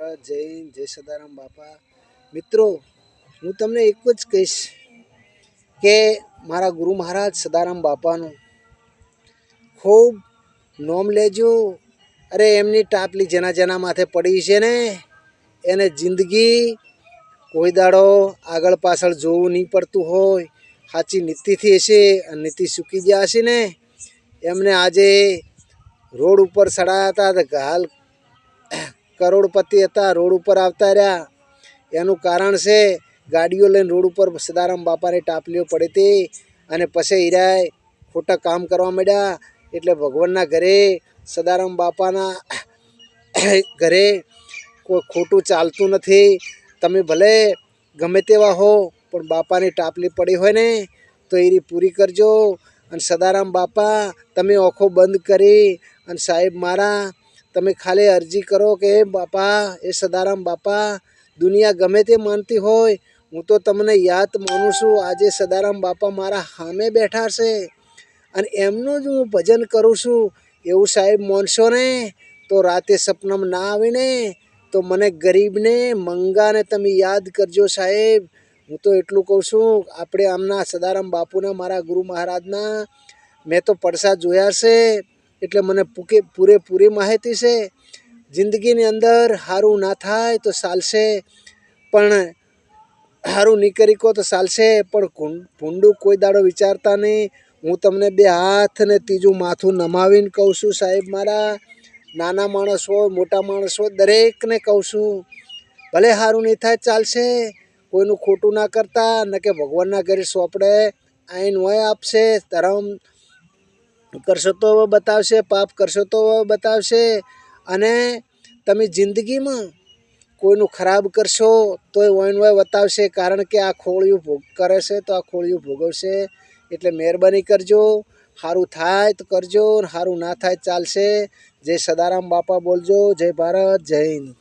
ભારત જય હિન્દ, જય સદારામ બાપા. મિત્રો, હું તમને એક જ કહીશ કે મારા ગુરુ મહારાજ સદારામ બાપાનું ખૂબ નોમ લેજો. અરે, એમની ટાપલી જેના જેના માથે પડી છે ને, એને જિંદગી કોઈ દાડો આગળ પાછળ જોવું નહીં પડતું હોય. સાચી નીતિથી હશે અને નીતિ સૂકી ગયા હશે ને. એમને આજે રોડ ઉપર સડાયા હતા, તો હાલ કરોડપતિ હતા, રોડ ઉપર આવતા રહ્યા. એનું કારણ છે, ગાડીઓ લઈને રોડ ઉપર સદારામ બાપાની ટાપલીઓ પડી હતી અને પછી હીરાય ખોટા કામ કરવા માંડ્યા. એટલે ભગવાનના ઘરે સદારામ બાપાના ઘરે કોઈ ખોટું ચાલતું નથી. તમે ભલે ગમે તેવા હો, પણ બાપાની ટાપલી પડી હોય ને, તો એ પૂરી કરજો. અને સદારામ બાપા, તમે ઓખો બંધ કરી. અને સાહેબ મારા તમે ખાલી અરજી કરો કે એ બાપા, એ સદારામ બાપા, દુનિયા ગમે તે માનતી હોય, હું તો તમને યાદ માનું છું, આજે સદારામ બાપા મારા સામે બેઠા છે. અને એમનું જ હું ભજન કરું છું. એવું સાહેબ માનશો ને તો રાતે સપનામાં ના આવીને, તો મને ગરીબને મંગાને તમે યાદ કરજો સાહેબ. હું તો એટલું કહું છું, આપણે આમના સદારામ બાપુના, મારા ગુરુ મહારાજના, મેં તો પડસા જોયા છે. એટલે મને પૂકે પૂરેપૂરી માહિતી છે. જિંદગીની અંદર સારું ના થાય તો ચાલશે, પણ સારું નહીં કરી કહો તો ચાલશે, પણ ભૂંડું કોઈ દાડો વિચારતા નહીં. હું તમને બે હાથ ને ત્રીજું માથું નમાવીને કહું છું, સાહેબ મારા. નાના માણસ હોય મોટા માણસ હોય દરેકને કહું છું, ભલે સારું નહીં થાય, ચાલશે. કોઈનું ખોટું ના કરતા, ન કે ભગવાનના ઘરે સોંપડે. આઈન હોય આપશે, ધર્મ કરશો તો બતાવશે, પાપ કરશો તો બતાવશે. અને તમે જિંદગીમાં કોઈનું ખરાબ કરશો તો એ વોય બતાવશે કારણ કે આ ખોળિયું ભોગ કરે છે તો આ ખોળિયું ભોગવશે. એટલે મહેરબાની કરજો સારું થાય તો કરજો સારું ના થાય ચાલશે. જય સદારામ બાપા બોલજો, જય ભારત, જય હિન્દ.